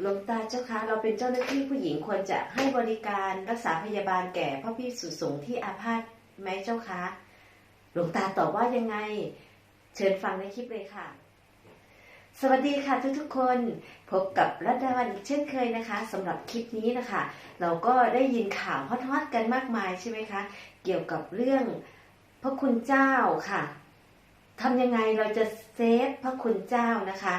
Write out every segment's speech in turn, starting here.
หลวงตาเจ้าคะเราเป็นเจ้าหน้าที่ผู้หญิงควรจะให้บริการรักษาพยาบาลแก่พระพิสุสงที่อาพาธไหมเจ้าคะหลวงตาตอบว่ายังไง เชิญฟังในคลิปเลยค่ะ สวัสดีค่ะทุกๆคนพบกับรัตดาวันอีกเช่นเคยนะคะสำหรับคลิปนี้นะคะ เราก็ได้ยินข่าวฮอตๆกันมากมายใช่ไหมคะ เกี่ยวกับเรื่องพระคุณเจ้าค่ะทำยังไงเราจะเซฟพระคุณเจ้านะคะ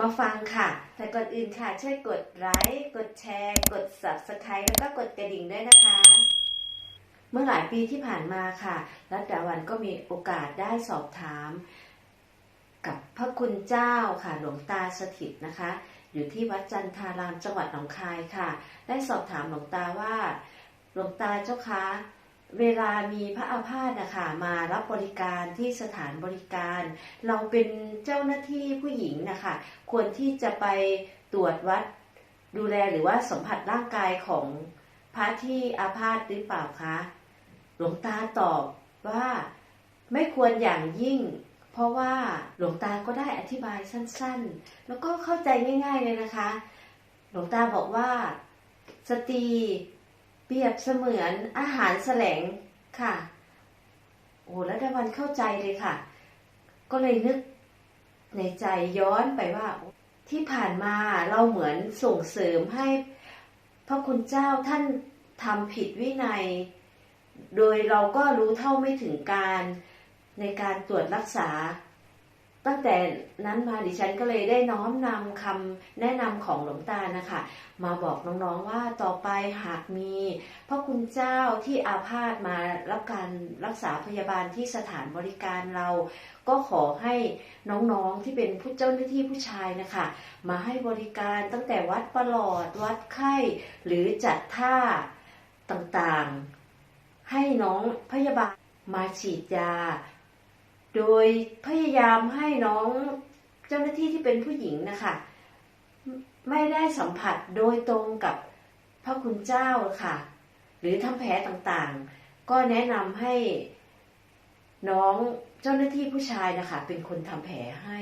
มาฟังค่ะ แต่ก่อนอื่นค่ะช่วยกดไลค์ กดแชร์ กด subscribe แล้วก็กดกระดิ่งด้วยนะคะ เมื่อหลายปีที่ผ่านมาค่ะ รัตดาวันก็มีโอกาสได้สอบถาม กับพระคุณเจ้าค่ะหลวงตาสถิตนะคะ อยู่ที่วัดจันทารามจังหวัดหนองคายค่ะ ได้สอบถามหลวงตาว่า หลวงตาเจ้าคะ เวลามีพระอาพาธนะคะมารับบริการที่สถานบริการ เราเป็นเจ้าหน้าที่ผู้หญิงนะคะควรที่จะไปตรวจวัดดูแลหรือว่าสัมผัสร่างกายของพระที่อาพาธหรือเปล่าคะหลวงตาตอบว่าไม่ควรอย่างยิ่ง เพราะว่าหลวงตาก็ได้อธิบายสั้นๆ แล้วก็เข้าใจง่าย ๆเลยนะคะ หลวงตาบอกว่าสตรี เปรียบเสมือนอาหารแสลงค่ะ โอ้แล้วดาวันเข้าใจเลยค่ะ ก็เลยนึกในใจย้อนไปว่า ที่ผ่านมาเราเหมือนส่งเสริมให้ พระคุณเจ้าท่านทำผิดวินัย โดยเราก็รู้เท่าไม่ถึงการในการตรวจรักษา ตั้งแต่นั้นมาดิฉันก็เลยได้น้อมนำคำแนะนำของหลวงตานะคะ มาบอกน้องๆว่าต่อไปหากมีพระคุณเจ้าที่อาพาธมารับการรักษาพยาบาลที่สถานบริการเรา ก็ขอให้น้องๆที่เป็นผู้เจ้าหน้าที่ผู้ชายนะคะ มาให้บริการตั้งแต่วัดประหลอด วัดไข้ หรือจัดท่าต่างๆ ให้น้องพยาบาลมาฉีดยา โดยพยายามให้น้องเจ้าหน้าที่ที่เป็นผู้หญิงนะคะไม่ได้สัมผัสโดยตรงกับพระคุณเจ้าค่ะ หรือทำแผลต่างๆ ก็แนะนำให้น้องเจ้าหน้าที่ผู้ชายนะคะ เป็นคนทำแผลให้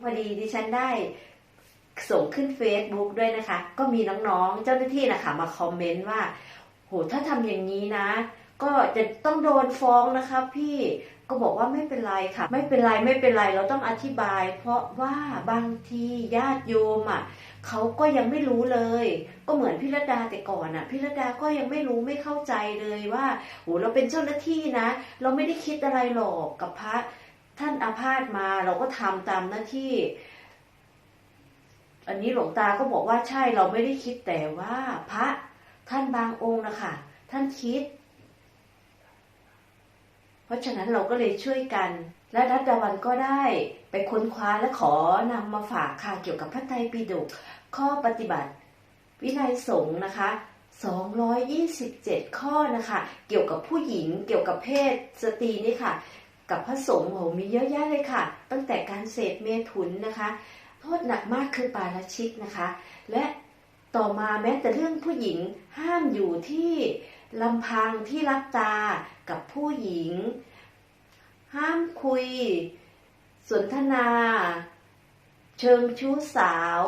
พอดีดิฉันได้ส่งขึ้นเฟซบุ๊กด้วยนะคะ ก็มีน้องๆเจ้าหน้าที่นะคะมาคอมเมนต์ว่า โหถ้าทำอย่างนี้นะ ก็จะต้องโดนฟ้องนะคะพี่ก็บอกว่าไม่เป็นไรค่ะ ไม่เป็นไรไม่เป็นไรเราต้องอธิบาย เพราะว่าบางทีญาติโยมอะเขาก็ยังไม่รู้เลย ก็เหมือนพิรดาแต่ก่อนอะพิรดาก็ยังไม่รู้ไม่เข้าใจเลยว่าโหเราเป็นเจ้าหน้าที่นะ เราไม่ได้คิดอะไรหรอกกับพระท่านอาพาธมาเราก็ทำตามหน้าที่ อันนี้หลวงตาก็บอกว่าใช่เราไม่ได้คิดแต่ว่าพระท่านบางองค์นะคะท่านคิด เพราะฉะนั้นเราก็เลยช่วยกัน และรัตดาวันก็ได้ไปค้นคว้าและขอนำมาฝากค่ะเกี่ยวกับพระไตรปิฎกข้อปฏิบัติ วินัยสงฆ์นะคะ 227 ข้อนะคะ เกี่ยวกับผู้หญิงเกี่ยวกับเพศสตรีนี่ค่ะ กับพระสงฆ์โหมีเยอะแยะเลยค่ะ ตั้งแต่การเสพเมถุนนะคะ โทษหนักมากคือปาราชิกนะคะ และต่อมาแม้แต่เรื่องผู้หญิงห้ามอยู่ที่ ลำพังที่รับตากับผู้หญิง ห้ามคุย สนทนา เชิงชู้สาว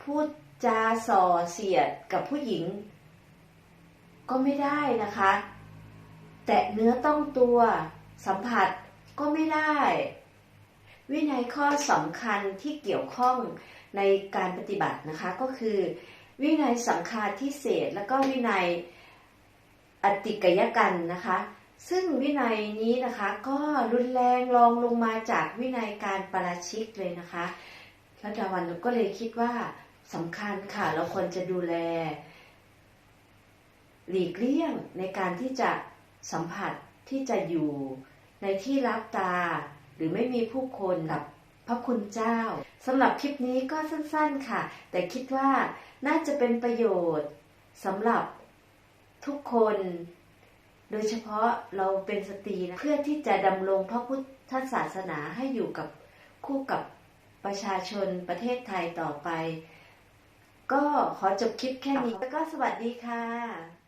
พูดจาส่อเสียดกับผู้หญิง ก็ไม่ได้นะคะ แตะเนื้อต้องตัว สัมผัสก็ไม่ได้ วินัยข้อสำคัญที่เกี่ยวข้องในการปฏิบัตินะคะก็คือ วินัยสังฆาทิเศษแล้วก็วินัย อติกยกันนะคะ ซึ่งวินัยนี้นะคะก็รุนแรงรองลงมาจากวินัยการปราชิกเลยนะคะรัตดาวันก็เลยคิดว่าสำคัญค่ะเราควรจะดูแล หลีกเลี่ยงในการที่จะสัมผัสที่จะอยู่ในที่รับตา หรือไม่มีผู้คนกับพระคุณเจ้าสำหรับคลิปนี้ก็สั้นๆค่ะ แต่คิดว่าน่าจะเป็นประโยชน์สำหรับ ทุกคน โดยเฉพาะเราเป็นสตรีนะเพื่อที่จะดำรงพระพุทธศาสนาให้อยู่กับคู่กับประชาชนประเทศไทยต่อไป ก็ขอจบคลิปแค่นี้ แล้วก็สวัสดีค่ะ